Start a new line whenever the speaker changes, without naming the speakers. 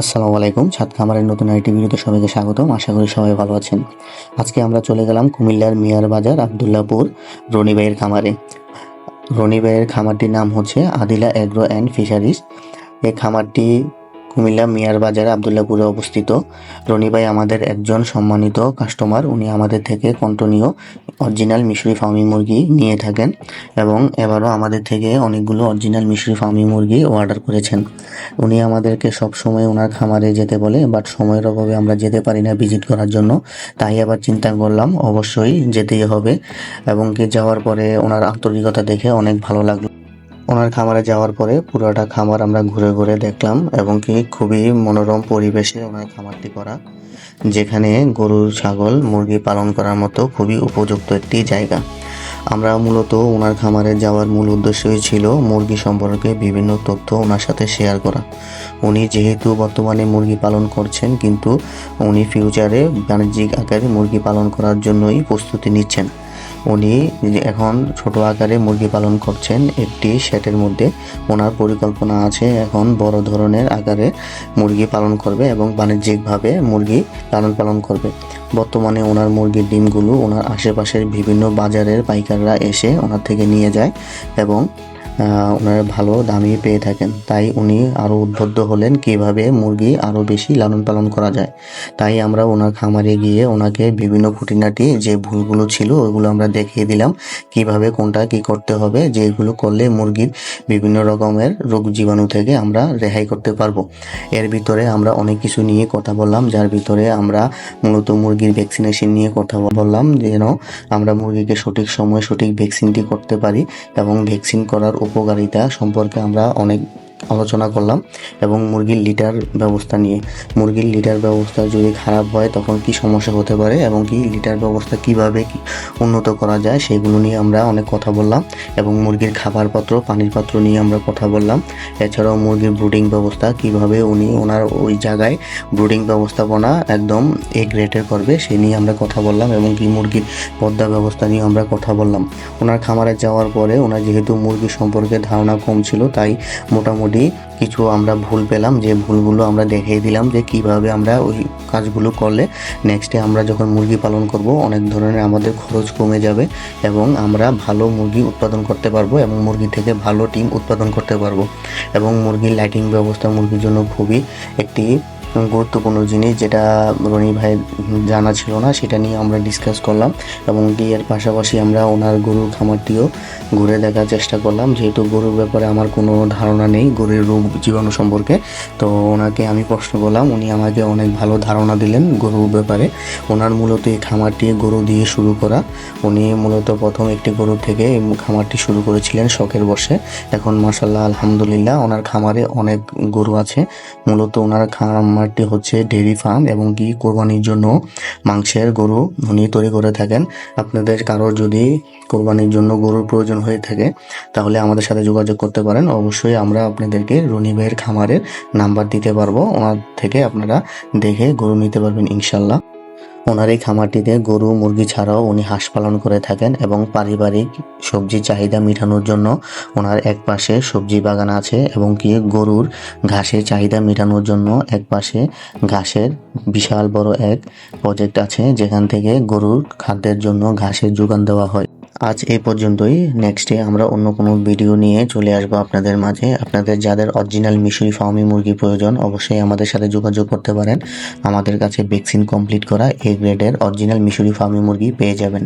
আসসালামু আলাইকুম, ছাদ খামারের নতুন আইটি ভিডিওতে সবাইকে স্বাগতম। আশা করি সবাই ভালো আছেন। আজকে আমরা চলে গেলাম কুমিল্লার মিয়ার বাজার, আবদুল্লাপুর রনিবাইয়ের খামারে। রনিবাইয়ের খামারটির নাম হচ্ছে আদিলা অ্যাগ্রো অ্যান্ড ফিশারিজ। এই খামারটি কুমিল্লা মিয়ার বাজার আবদুল্লাপুরে অবস্থিত। রনিবাই আমাদের একজন সম্মানিত কাস্টমার উনি আমাদের থেকে কন্টিনিউ অরিজিনাল মিশরি ফার্মি মুরগি নিয়ে থাকেন এবং এবারও আমাদের থেকে অনেকগুলো অরিজিনাল মিশরি ফার্মি মুরগি অর্ডার করেছেন। উনি আমাদেরকে সব সময় ওনার খামারে যেতে বলে বাট সময়ের অভাবে আমরা যেতে পারি না ভিজিট করার জন্য। তাই আবার চিন্তা করলাম, অবশ্যই যেতেই হবে এবং কি যাওয়ার পরে ওনার আন্তরিকতা দেখে অনেক ভালো লাগল। ওনার খামারে যাওয়ার পরে পুরোটা খামার আমরা ঘুরে ঘুরে দেখলাম এবং কি খুবই মনোরম পরিবেশে ওনার খামারটি করা, যেখানে গরু ছাগল, মুরগি পালন করার মতো খুবই উপযুক্ত একটি জায়গা। আমরা মূলত ওনার খামারে যাওয়ার মূল উদ্দেশ্যই ছিল মুরগি সম্পর্কে বিভিন্ন তথ্য ওনার সাথে শেয়ার করা। উনি যেহেতু বর্তমানে মুরগি পালন করছেন, কিন্তু উনি ফিউচারে বাণিজ্যিক আকারে মুরগি পালন করার জন্যই প্রস্তুতি নিচ্ছেন। উনি এখন ছোট আকারে মুরগি পালন করছেন। একটি শেটের মধ্যে ওনার পরিকল্পনা আছে এখন বড় ধরনের আকারে মুরগি পালন করবে এবং বাণিজ্যিকভাবে মুরগি লালন পালন করবে। বর্তমানে ওনার মুরগির ডিমগুলো ওনার আশেপাশের বিভিন্ন বাজারের পাইকাররা এসে ওনার থেকে নিয়ে যায় এবং ওনারা ভালো দামই পেয়ে থাকেন। তাই উনি আরও উদ্বুদ্ধ হলেন কীভাবে মুরগি আরও বেশি লালন পালন করা যায়। তাই আমরা ওনার খামারে গিয়ে ওনাকে বিভিন্ন খুঁটিনাটি যে ভুলগুলো ছিল ওইগুলো আমরা দেখিয়ে দিলাম, কীভাবে কোনটা কি করতে হবে, যেগুলো করলে মুরগির বিভিন্ন রকমের রোগ জীবাণু থেকে আমরা রেহাই করতে পারব। এর ভিতরে আমরা অনেক কিছু নিয়ে কথা বললাম, যার ভিতরে আমরা মূলত মুরগির ভ্যাকসিনেশন নিয়ে কথা বললাম, যেন আমরা মুরগিকে সঠিক সময়ে সঠিক ভ্যাকসিনটি করতে পারি এবং ভ্যাকসিন করার উপকারিতা সম্পর্কে আমরা অনেক আলোচনা করলাম এবং মুরগির লিটার ব্যবস্থা নিয়ে। মুরগির লিটার ব্যবস্থা যদি খারাপ হয়, তখন কি সমস্যা হতে পারে এবং কি লিটার ব্যবস্থা কীভাবে উন্নত করা যায়, সেগুলো নিয়ে আমরা অনেক কথা বললাম এবং মুরগির খাবার পাত্র পানির পাত্র নিয়ে আমরা কথা বললাম। এছাড়াও মুরগির ব্রুডিং ব্যবস্থা, কীভাবে উনি ওনার ওই জায়গায় ব্রুডিং ব্যবস্থাপনা একদম এ গ্রেডের করবে, সে নিয়ে আমরা কথা বললাম এবং কি মুরগির পদ্মা ব্যবস্থা নিয়ে আমরা কথা বললাম। ওনার খামারে যাওয়ার পরে ওনার যেহেতু মুরগি সম্পর্কে ধারণা কম ছিল, তাই মোটামুটি কিছু আমরা ভুল পেলাম, যে ভুলগুলো আমরা দেখিয়ে দিলাম যে কীভাবে আমরা ওই কাজগুলো করলে নেক্সটে আমরা যখন মুরগি পালন করব, অনেক ধরনের আমাদের খরচ কমে যাবে এবং আমরা ভালো মুরগি উৎপাদন করতে পারব এবং মুরগি থেকে ভালো টিম উৎপাদন করতে পারব। এবং মুরগির লাইটিং ব্যবস্থা মুরগির জন্য খুবই একটি গুরুত্বপূর্ণ জিনিস যেটা রনি ভাই জানা ছিল না, সেটা নিয়ে আমরা ডিসকাস করলাম এবং এর পাশাপাশি আমরা ওনার গরুর খামারটিও ঘুরে দেখার চেষ্টা করলাম। যেহেতু গরুর ব্যাপারে আমার কোনো ধারণা নেই, গরুর রোগ জীবাণু সম্পর্কে, তো ওনাকে আমি প্রশ্ন করলাম, উনি আমাকে অনেক ভালো ধারণা দিলেন গরুর ব্যাপারে। ওনার মূলত এই খামারটি গরু দিয়ে শুরু করা। উনি মূলত প্রথম একটি গরু থেকে এই খামারটি শুরু করেছিলেন শখের বসে। এখন মাসাল্লাহ আলহামদুলিল্লাহ, ওনার খামারে অনেক গরু আছে। মূলত ওনার খামারটি হচ্ছে ডেইরি ফার্ম এবং কি কোরবানির জন্য মাংসের গরু উনি তৈরি করে থাকেন। আপনাদের কারোর যদি কোরবানির জন্য গরুর প্রয়োজন হয়ে থাকে, তাহলে আমাদের সাথে যোগাযোগ করতে পারেন। অবশ্যই আমরা আপনাদেরকে রনি ভাইয়ের খামারের নাম্বার দিতে পারব। ওনার থেকে আপনারা দেখে গরু নিতে পারবেন ইনশাল্লাহ ওনার এই খামারটিতে গরু, মুরগি ছাড়াও উনি হাঁস পালন করে থাকেন এবং পারিবারিক সবজি চাহিদা মেটানোর জন্য ওনার এক পাশে সবজি বাগান আছে এবং কি গরুর ঘাসের চাহিদা মেটানোর জন্য এক পাশে ঘাসের বিশাল বড় এক প্রজেক্ট আছে যেখান থেকে গরুর খাদ্যের জন্য ঘাসের যোগান দেওয়া হয়। আজ এই পর্যন্তই। নেক্সটে আমরা অন্য কোনো ভিডিও নিয়ে চলে আসব আপনাদের মাঝে। আপনাদের যাদের অরিজিনাল মিশরি ফার্মি মুরগি প্রয়োজন, অবশ্যই আমাদের সাথে যোগাযোগ করতে পারেন। আমাদের কাছে ভ্যাকসিন কমপ্লিট করা এ গ্রেডের অরিজিনাল মিশরি ফার্মি মুরগি পেয়ে যাবেন।